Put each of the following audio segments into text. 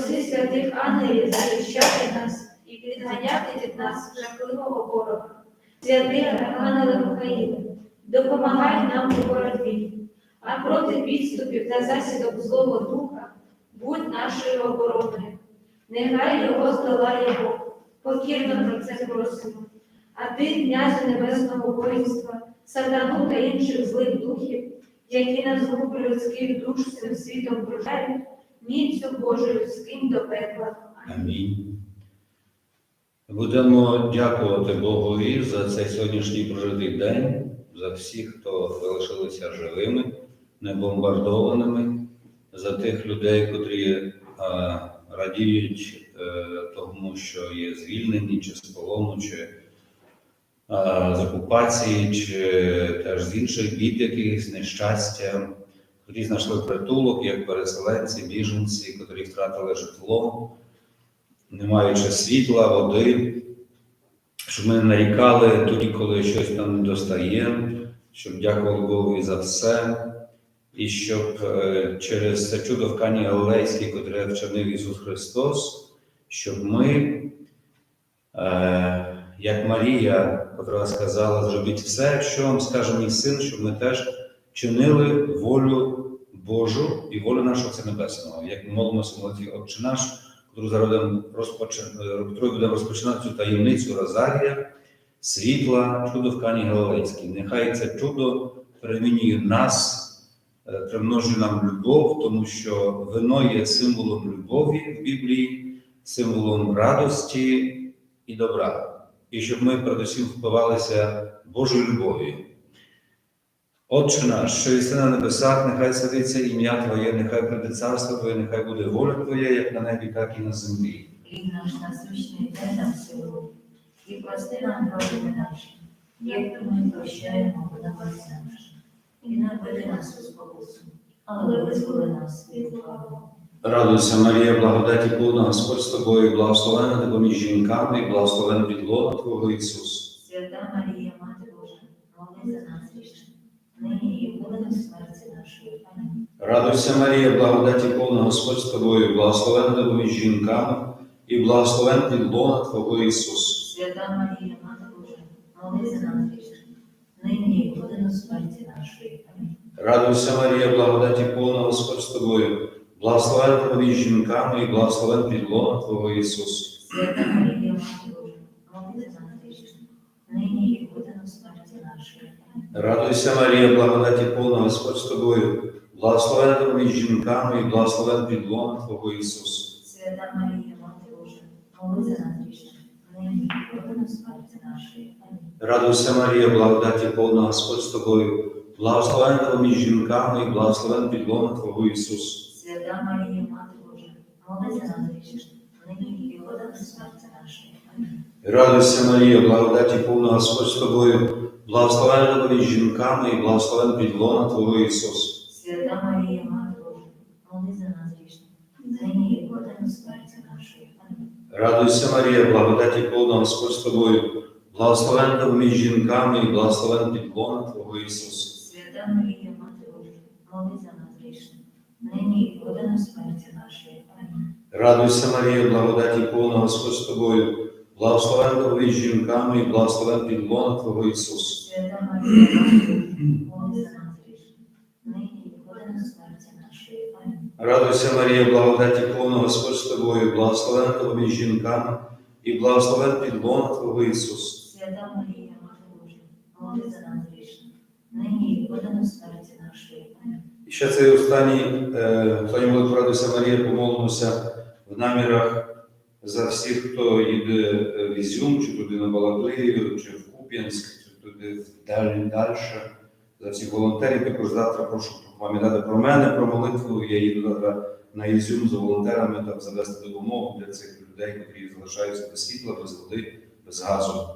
проси святих ангелів захищати нас і відганяти від нас жахливого ворога. Святий ангеле Михаїле, допомагай нам у боротьбі, а проти підступів та засідок Злого Духа будь нашою обороною. Нехай його здолає Бог, покірно про це просимо. А ти, князю небесного воїнства, сатану та інших злих духів, які на згубу людських душ цим світом кружають, міцю Божою скинь до пекла. Амінь. Будемо дякувати Богові за цей сьогоднішній прожитий день, за всіх, хто залишилися живими, не бомбардованими, за тих людей, котрі а, радіють е, тому, що є звільнені, чи з полону, чи а, з окупації, чи теж з інших бід якихось нещастя, котрі знайшли притулок, як переселенці, біженці, котрі втратили житло не маючи світла, води, щоб ми нарікали тоді, коли щось нам не достає, щоб дякували Богу за все, і щоб е, через це чудо в Кані Галилейській, котре вчинив Ісус Христос, щоб ми, е, як Марія, котра сказала, зробіть все, що вам скаже мій син, щоб ми теж чинили волю Божу і волю нашого Отця Небесного, як ми молимося молитві Отче наш, котру зараз будемо будемо розпочинати цю таємницю Розарія, світла, чудо в Кані Галилейській. Нехай це чудо перемінює нас, примножує нам любов, тому що вино є символом любові в Біблії, символом радості і добра. І щоб ми передусім впивалися Божою любов'ю. Отче наш, що єси на небесах, нехай святиться ім'я Твоє, нехай прийде царство Твоє, нехай буде воля Твоя, як на небі, так і на землі. Хліб наш насущний дай нам сьогодні, і прости нам провини наші, як і ми прощаємо винуватцям нашим. І не введи нас у спокусу, але визволи нас від лукавого. Радуйся, Марія, благодаті повна Господь з тобою, благословена ти поміж жінками, і благословен підлога Твого Ісус. Свята Марія, Мати Божа, моли за нас грішних, нині і в годину смерті нашої. Амінь. Радуйся, Марія, благодаті повна Господь з тобою, благословена ти поміж жінками, і благословен підлога Твого Ісус. Свята Марія, Мати Божа, моли за нас грішних, нині і годину смерті нашої. Амінь. Радуйся, Марія, благодаті повна Господь з тобою, благословена ти поміж жінками, і благословен підлога Твого Ісус. Свята Марія, Мати Божа, моли за нас грішних, нині і годину смерті нашої. Амінь. Радуйся, Марія, благодаті повна Господь з тобою, благословена ти поміж жінками, і благословен підлога Твого Ісус. Свята Марія, Мати Божа, моли за нас грішних, нині годину смерті нашої. Амінь. Радуйся, Марія, благодаті повна Господь з тобою, благословена ти поміж жінками, і благословен підлога Твого Ісус. Свята Марія, Мати Божа, моли за нас грішних, нині годину смерті нашої. Амінь. Радуйся, Марія, благодаті повна Господь з тобою, благословена ти жінками, і благословен підлога Твого Ісус. Свята Марія, Мати Божа, моли за нас грішних, нині і годину смерті нашої. Амінь. Радуйся, Марія, благодаті повна Господь з тобою, благословена ти поміж жінками, і благословен підлога Твого Ісус. Свята Марія, Мати Божа, моли за нас грішних, нині і годину смерті нашої. Амінь. Радуйся, Марія, благодаті повна Господь з тобою, благословена ти поміж жінками, і благословен підлога Твого Ісус. Свята Марія, Мати Божа, моли за нас грішних, нині і в годину смерті нашої. Амінь. Радуйся, Марія, благодаті повна Господь з тобою, благословена ти поміж жінками, і благословен підлога Твого Ісус. Свята Марія, Мати Божа, моли за нас грішних, нині і годину смерті нашої. І ще цей останній, е, останній молитву радуйся, Марія, помолимося в намірах за всіх, хто їде е, в Ізюм, чи туди на Балаклею, чи в Куп'янськ, чи туди далі, далі. За всіх волонтерів, також завтра прошу пам'ятати про мене, про молитву. Я їду завтра на Ізюм за волонтерами, там завести допомогу для цих людей, які залишаються без світла, без води, без газу.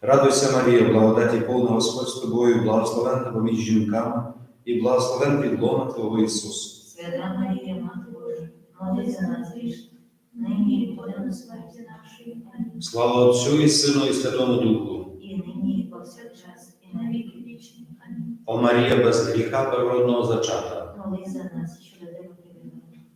Радуйся, Марія, благодаті повна Господь з тобою, благословенна поміж жінками, і благословен підлона Твого Ісус. Свята Марія, Мати Божа, моли за нас грішних, нині і в годину смерті нашої. Слава Отцю і Сину, і Святому Духу. О Марія без гріха природного зачата. Моли за нас, що до.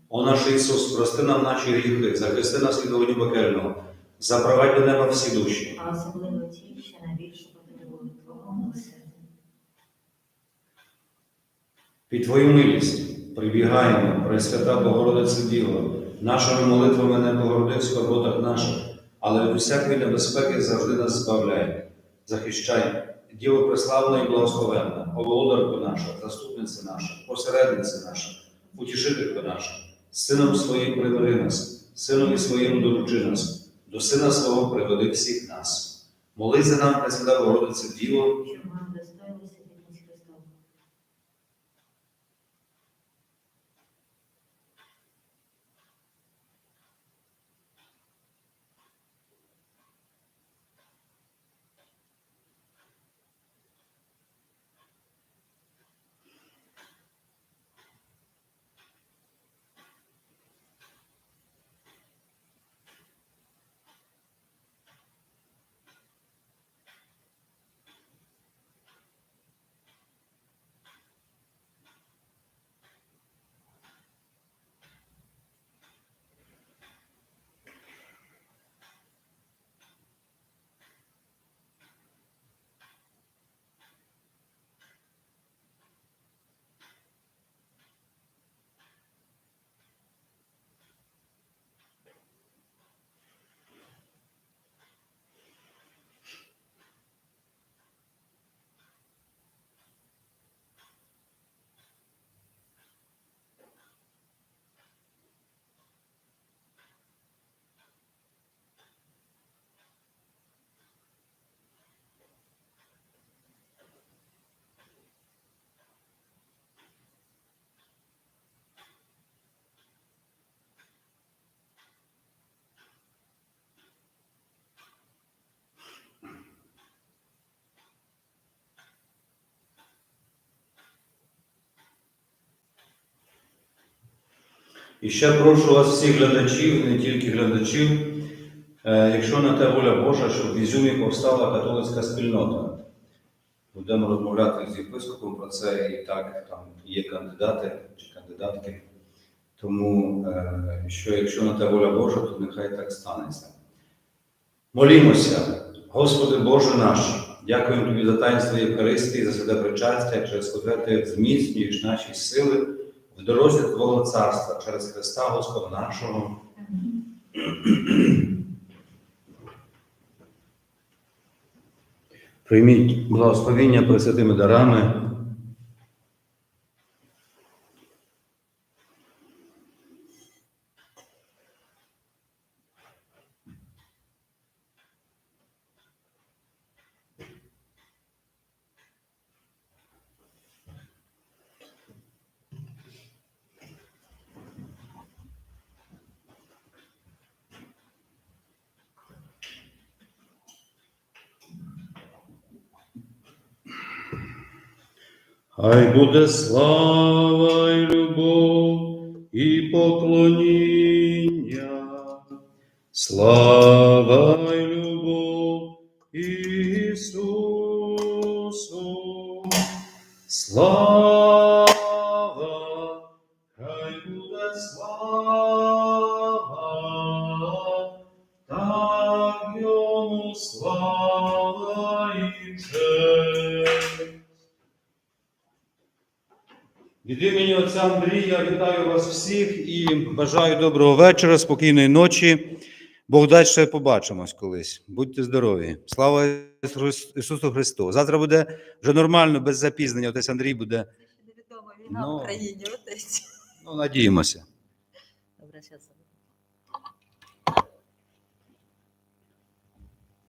О наш Ісус, прости нам наші гріхи, захисти нас від вогню пекельного, запровадь до неба всі душі. а особливо ті, що найбільше потребують Твого милосердя. Під Твою милість прибігаємо, Пресвята Богородице Діво, нашими молитвами не погороди в скорботах наших, але від усякої небезпеки завжди нас збавляй. Захищай, Діво преславна і благословенна, оволодарко наша, заступниця наша, посередниця наша, утішителька наша, сином своїм приведи нас, синові своїм доручи нас, до сина свого приведи всіх нас. Молись за нам, Пресвята Богородице Діво, І ще прошу вас всіх глядачів, не тільки глядачів, е, якщо на те воля Божа, щоб в Ізюмі повстала католицька спільнота. Будемо розмовляти з єпископом про це, і так там є кандидати чи кандидатки. Тому, е, що якщо на те воля Божа, то нехай так станеться. Молімося, Господи Боже наш, дякуємо Тобі за таїнство Євхаристії, за святе причастя, через котре Ти зміцнюєш наші сили в дорозі Твого царства через Христа Господа нашого. Прийміть благословіння пресвятими дарами. Хай буде слава і любов і поклоніння, слава і любов Ісусу, слава, Від імені отця Андрія вітаю вас всіх і бажаю доброго вечора, спокійної ночі. Бог дасть ще побачимось колись. Будьте здорові. Слава Ісусу Христу. Завтра буде вже нормально, без запізнення. Отець Андрій буде. Невідома війна Ну. в Україні, отець. Ну, надіємося. Добре, зараз.